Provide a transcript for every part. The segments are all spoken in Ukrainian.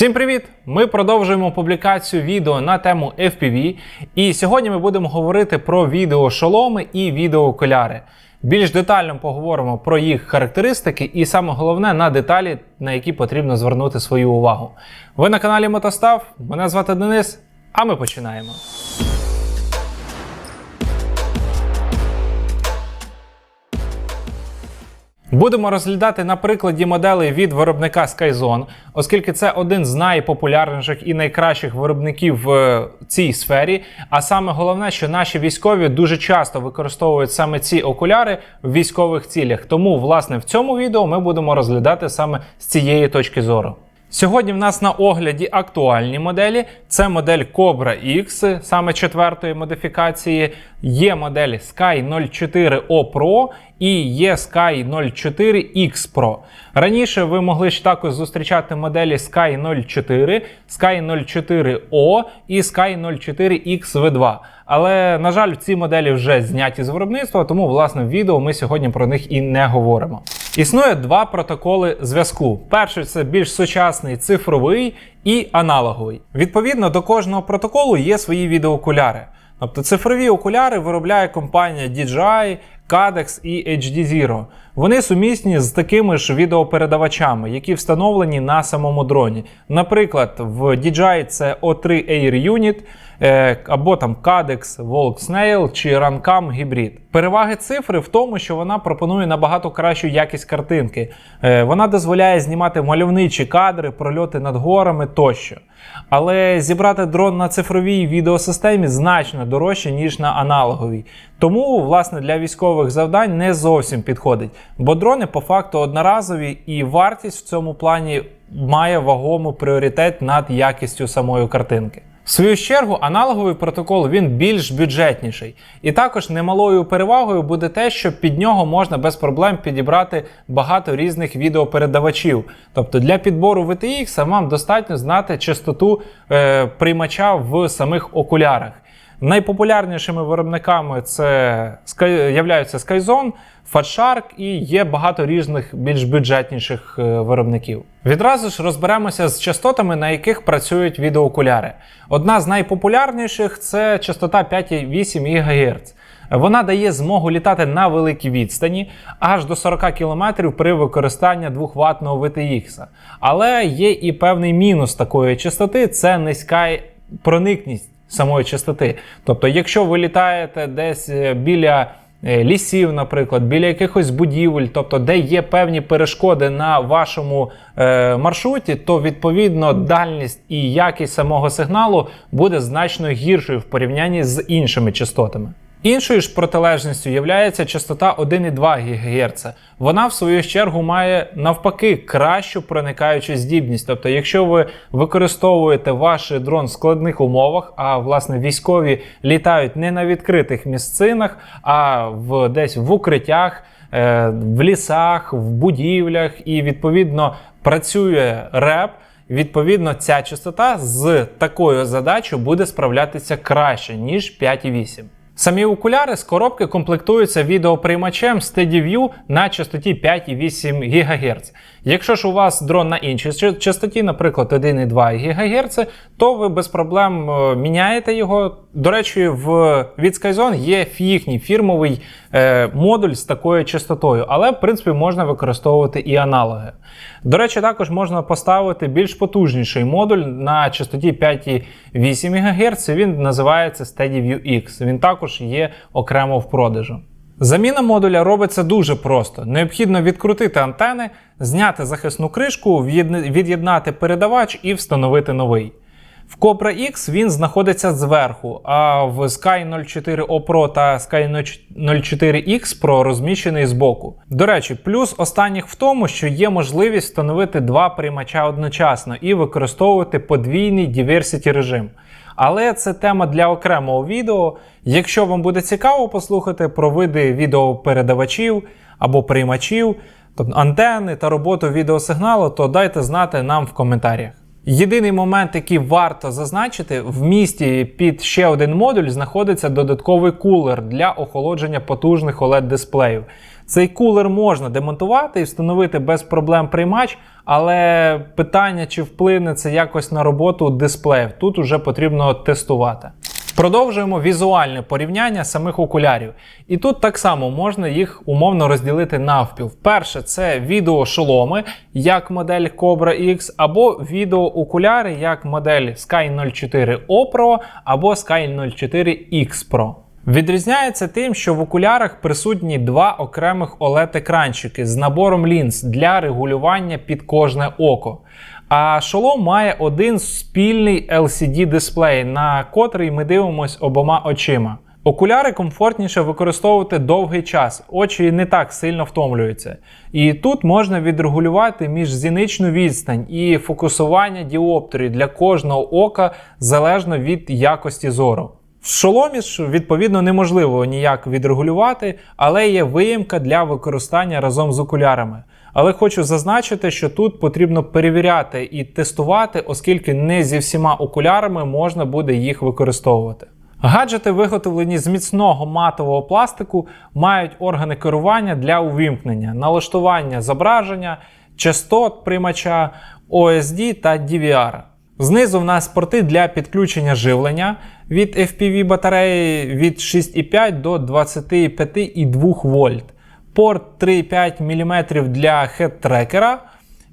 Всім привіт! Ми продовжуємо публікацію відео на тему FPV. І сьогодні ми будемо говорити про відеошоломи і відеоокуляри. Більш детально поговоримо про їх характеристики і саме головне на деталі, на які потрібно звернути свою увагу. Ви на каналі Мотостав. Мене звати Денис, а ми починаємо. Будемо розглядати на прикладі моделей від виробника Skyzone, оскільки це один з найпопулярніших і найкращих виробників в цій сфері. А саме головне, що наші військові дуже часто використовують саме ці окуляри в військових цілях. Тому, власне, в цьому відео ми будемо розглядати саме з цієї точки зору. Сьогодні в нас на огляді актуальні моделі. Це модель Cobra X, саме четвертої модифікації. Є модель Sky 04 O Pro і є Sky 04 X Pro. Раніше ви могли ж також зустрічати моделі Sky 04, Sky 04 O і Sky 04 XV2. Але, на жаль, ці моделі вже зняті з виробництва, тому власне в відео ми сьогодні про них і не говоримо. Існує два протоколи зв'язку. Перший це більш сучасний цифровий і аналоговий. Відповідно до кожного протоколу є свої відеоокуляри. Тобто цифрові окуляри виробляє компанія DJI, Cadex і HD Zero. Вони сумісні з такими ж відеопередавачами, які встановлені на самому дроні. Наприклад, в DJI це O3 Air Unit, е, або там Cadex, Volk Snail чи Runcam Hybrid. Переваги цифри в тому, що вона пропонує набагато кращу якість картинки. Е, Вона дозволяє знімати мальовничі кадри, прольоти над горами тощо. Але зібрати дрон на цифровій відеосистемі значно дорожче, ніж на аналоговій. Тому, власне, для військових завдань не зовсім підходить. Бо дрони по факту одноразові, і вартість в цьому плані має вагому пріоритет над якістю самої картинки. В свою чергу, аналоговий протокол він більш бюджетніший. І також немалою перевагою буде те, що під нього можна без проблем підібрати багато різних відеопередавачів. Тобто для підбору VTX вам достатньо знати частоту е, приймача в самих окулярах. Найпопулярнішими виробниками це являються Skyzone, Fatshark і є багато різних більш бюджетніших е, виробників. Відразу ж розберемося з частотами, на яких працюють відеоокуляри. Одна з найпопулярніших це частота 5,8 ГГц. Вона дає змогу літати на великій відстані аж до 40 км при використанні 2-ваттного VTX. Але є і певний мінус такої частоти це низька проникність самої частоти. Тобто, якщо ви літаєте десь е, біля е, лісів, наприклад, біля якихось будівель, тобто де є певні перешкоди на вашому е, маршруті, то відповідно дальність і якість самого сигналу буде значно гіршою в порівнянні з іншими частотами. Іншою ж протилежністю є частота 1,2 ГГц. Вона, в свою чергу, має навпаки кращу проникаючу здібність. Тобто, якщо ви використовуєте ваш дрон в складних умовах, а власне військові літають не на відкритих місцинах, а в десь в укриттях, е, в лісах, в будівлях, і відповідно працює реп. Відповідно, ця частота з такою задачею буде справлятися краще, ніж 5,8. Самі окуляри з коробки комплектуються відеоприймачем SteadyView на частоті 5,8 ГГц. Якщо ж у вас дрон на іншій частоті, наприклад, 1,2 ГГц, то ви без проблем е, міняєте його. До речі, в від Skyzone є їхній фірмовий е, модуль з такою частотою, але в принципі можна використовувати і аналоги. До речі, також можна поставити більш потужніший модуль на частоті 5,8 ГГц. Він називається SteadyView X. Він також є окремо в продажу. Заміна модуля робиться дуже просто. Необхідно відкрутити антени, зняти захисну кришку, від'єднати передавач і встановити новий. В Cobra X він знаходиться зверху, а в Sky 04 O Pro та Sky 04 X Pro розміщений збоку. До речі, плюс останніх в тому, що є можливість встановити два приймача одночасно і використовувати подвійний diversity режим. Але це тема для окремого відео. Якщо вам буде цікаво послухати про види відеопередавачів або приймачів, тобто антени та роботу відеосигналу, то дайте знати нам в коментарях. Єдиний момент, який варто зазначити, в місті під ще один модуль знаходиться додатковий кулер для охолодження потужних oled дисплеїв Цей кулер можна демонтувати і встановити без проблем приймач, але питання, чи вплине це якось на роботу дисплеїв, тут уже потрібно тестувати. Продовжуємо візуальне порівняння самих окулярів. І тут так само можна їх умовно розділити навпіл. Перше, це відеошоломи, як модель Cobra X, або відеоокуляри, як модель Sky 04 O Pro або Sky 04 X Pro. Відрізняється тим, що в окулярах присутні два окремих OLED-екранчики з набором лінз для регулювання під кожне око. А шолом має один спільний LCD-дисплей, на котрий ми дивимося обома очима. Окуляри комфортніше використовувати довгий час, очі не так сильно втомлюються. І тут можна відрегулювати міжзіничну відстань і фокусування діоптрії для кожного ока залежно від якості зору. В шоломі ж, відповідно, неможливо ніяк відрегулювати, але є виїмка для використання разом з окулярами. Але хочу зазначити, що тут потрібно перевіряти і тестувати, оскільки не зі всіма окулярами можна буде їх використовувати. Гаджети, виготовлені з міцного матового пластику, мають органи керування для увімкнення, налаштування зображення, частот приймача, OSD та DVR. Знизу в нас порти для підключення живлення від FPV батареї від 6,5 до 25,2 вольт. Порт 3,5 мм для хед-трекера,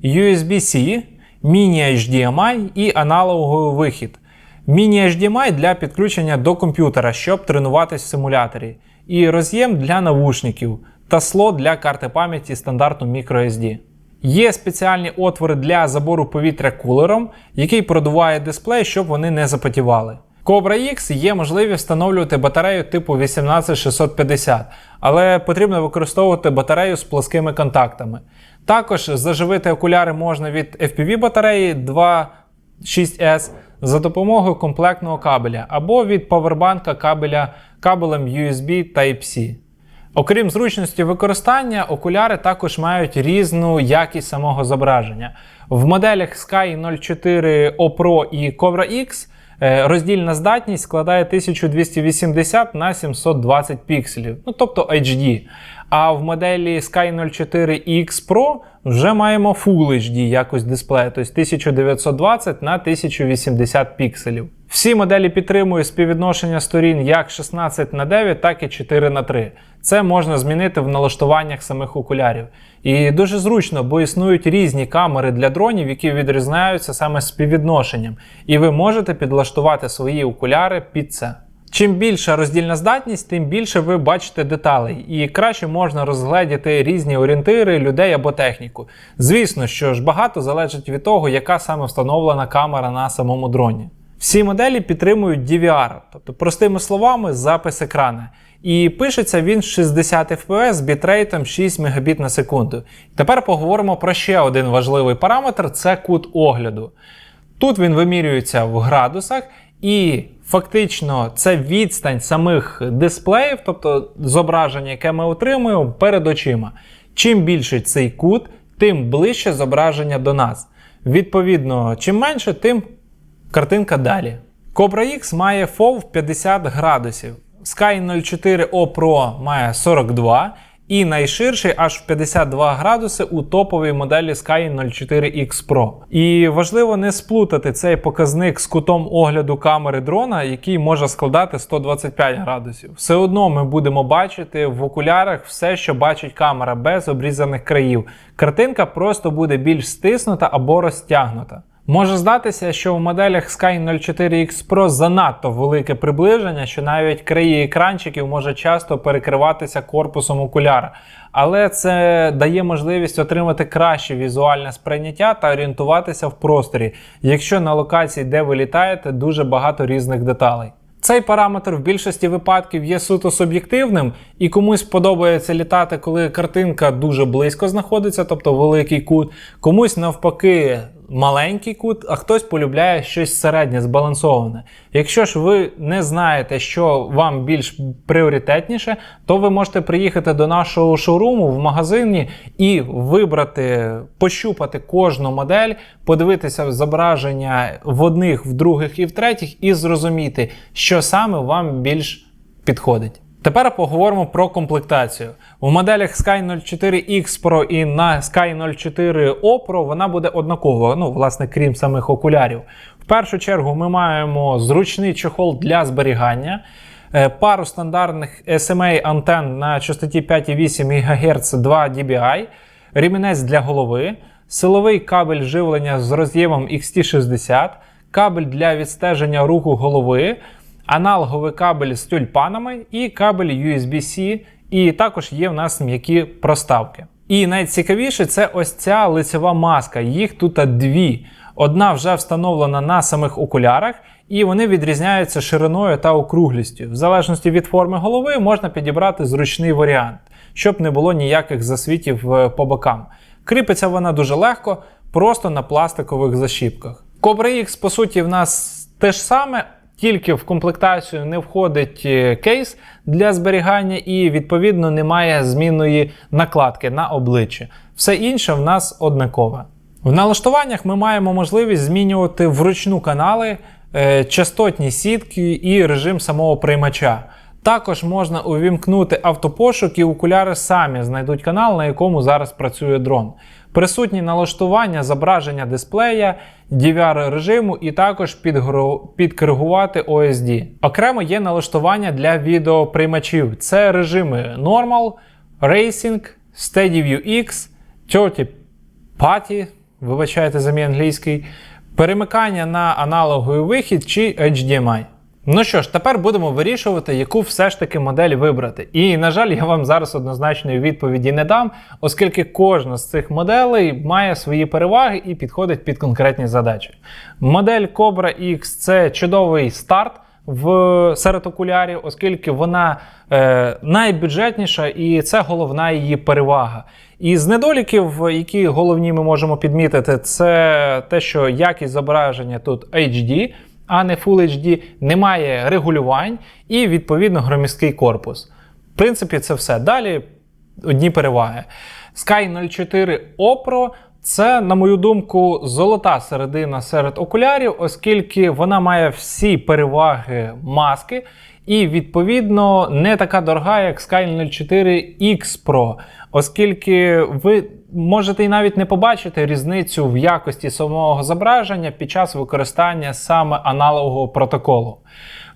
USB-C, міні-HDMI і аналоговий вихід. Міні-HDMI для підключення до комп'ютера, щоб тренуватись в симуляторі. І роз'єм для навушників та слот для карти пам'яті стандарту microSD. Є спеціальні отвори для забору повітря кулером, який продуває дисплей, щоб вони не запотівали. Cobra X є можливість встановлювати батарею типу 18650, але потрібно використовувати батарею з плоскими контактами. Також заживити окуляри можна від FPV батареї 2.6S за допомогою комплектного кабеля або від павербанка кабеля кабелем USB Type-C. Окрім зручності використання, окуляри також мають різну якість самого зображення. В моделях Sky 04 O Pro і Cobra X е, роздільна здатність складає 1280 на 720 пікселів, ну тобто HD. А в моделі Sky 04 X Pro вже маємо Full HD якось дисплею, тобто 1920 на 1080 пікселів. Всі моделі підтримують співвідношення сторін як 16 на 9, так і 4 на 3. Це можна змінити в налаштуваннях самих окулярів. І дуже зручно, бо існують різні камери для дронів, які відрізняються саме співвідношенням. І ви можете підлаштувати свої окуляри під це. Чим більша роздільна здатність, тим більше ви бачите деталей, і краще можна розгледіти різні орієнтири людей або техніку. Звісно, що ж багато залежить від того, яка саме встановлена камера на самому дроні. Всі моделі підтримують DVR, тобто, простими словами, запис екрана. І пишеться він 60 FPS з бітрейтом 6 Мбіт на секунду. Тепер поговоримо про ще один важливий параметр це кут огляду. Тут він вимірюється в градусах, і фактично це відстань самих дисплеїв, тобто зображення, яке ми отримуємо перед очима. Чим більший цей кут, тим ближче зображення до нас. Відповідно, чим менше, тим картинка далі. Cobra X має FOV 50 градусів. Sky 04 O Pro має 42 і найширший аж в 52 градуси у топовій моделі Sky 04 X Pro. І важливо не сплутати цей показник з кутом огляду камери дрона, який може складати 125 градусів. Все одно ми будемо бачити в окулярах все, що бачить камера без обрізаних країв. Картинка просто буде більш стиснута або розтягнута. Може здатися, що в моделях Sky 04 X Pro занадто велике приближення, що навіть краї екранчиків може часто перекриватися корпусом окуляра. Але це дає можливість отримати краще візуальне сприйняття та орієнтуватися в просторі, якщо на локації, де ви літаєте, дуже багато різних деталей. Цей параметр в більшості випадків є суто суб'єктивним, і комусь подобається літати, коли картинка дуже близько знаходиться, тобто великий кут, комусь навпаки маленький кут, а хтось полюбляє щось середнє, збалансоване. Якщо ж ви не знаєте, що вам більш пріоритетніше, то ви можете приїхати до нашого шоуруму в магазині і вибрати, пощупати кожну модель, подивитися зображення в одних, в других і в третіх, і зрозуміти, що саме вам більш підходить. Тепер поговоримо про комплектацію. У моделях Sky 04 X Pro і на Sky 04 O Pro вона буде однакова, ну, власне, крім самих окулярів. В першу чергу ми маємо зручний чохол для зберігання, е, пару стандартних SMA антенн на частоті 5,8 ГГц 2 dBi, ремінець для голови, силовий кабель живлення з роз'ємом XT60, кабель для відстеження руху голови аналоговий кабель з тюльпанами і кабель USB-C, і також є в нас м'які проставки. І найцікавіше це ось ця лицева маска. Їх тут дві. Одна вже встановлена на самих окулярах, і вони відрізняються шириною та округлістю. В залежності від форми голови можна підібрати зручний варіант, щоб не було ніяких засвітів е, по бокам. Кріпиться вона дуже легко, просто на пластикових защіпках. Cobra X, по суті, в нас те ж саме, тільки в комплектацію не входить е, кейс для зберігання, і відповідно немає змінної накладки на обличчя. Все інше в нас однакове. В налаштуваннях ми маємо можливість змінювати вручну канали, е, частотні сітки і режим самого приймача. Також можна увімкнути автопошук і окуляри самі знайдуть канал, на якому зараз працює дрон. Присутні налаштування зображення дисплея, DVR режиму і також підгру- підкоригувати OSD. Окремо є налаштування для відеоприймачів. Це режими Normal, Racing, SteadyView X, 30 Party, вибачайте за мій англійський, перемикання на аналоговий вихід чи HDMI. Ну що ж, тепер будемо вирішувати, яку все ж таки модель вибрати. І, на жаль, я вам зараз однозначної відповіді не дам, оскільки кожна з цих моделей має свої переваги і підходить під конкретні задачі. Модель Cobra X це чудовий старт в серед окулярів, оскільки вона е, найбюджетніша і це головна її перевага. І з недоліків, які головні ми можемо підмітити, це те, що якість зображення тут HD, а не Full HD, немає регулювань і відповідно громісткий корпус. В принципі, це все. Далі одні переваги. Sky 04 Opro це, на мою думку, золота середина серед окулярів, оскільки вона має всі переваги маски, і, відповідно, не така дорога, як Sky 04 X Pro, оскільки ви можете і навіть не побачити різницю в якості самого зображення під час використання саме аналогового протоколу.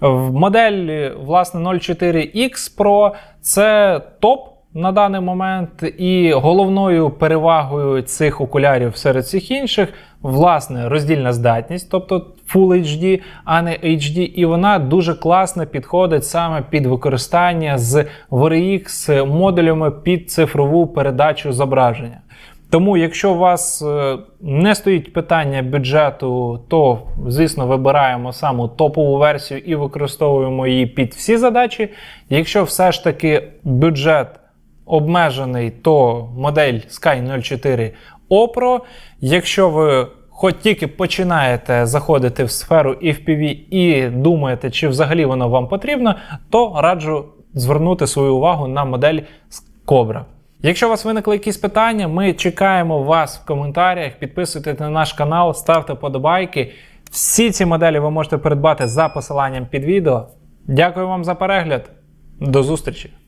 В модель, власне, 04 X Pro це топ на даний момент, і головною перевагою цих окулярів серед всіх інших, власне, роздільна здатність, тобто Full HD, а не HD, і вона дуже класно підходить саме під використання з VRX модулями під цифрову передачу зображення. Тому, якщо у вас е, не стоїть питання бюджету, то, звісно, вибираємо саму топову версію і використовуємо її під всі задачі. Якщо все ж таки бюджет обмежений, то модель Sky 04 Opro. Якщо ви хоч тільки починаєте заходити в сферу FPV і думаєте, чи взагалі воно вам потрібно, то раджу звернути свою увагу на модель Cobra. Якщо у вас виникли якісь питання, ми чекаємо вас в коментарях. Підписуйтесь на наш канал, ставте подобайки. Всі ці моделі ви можете придбати за посиланням під відео. Дякую вам за перегляд. До зустрічі!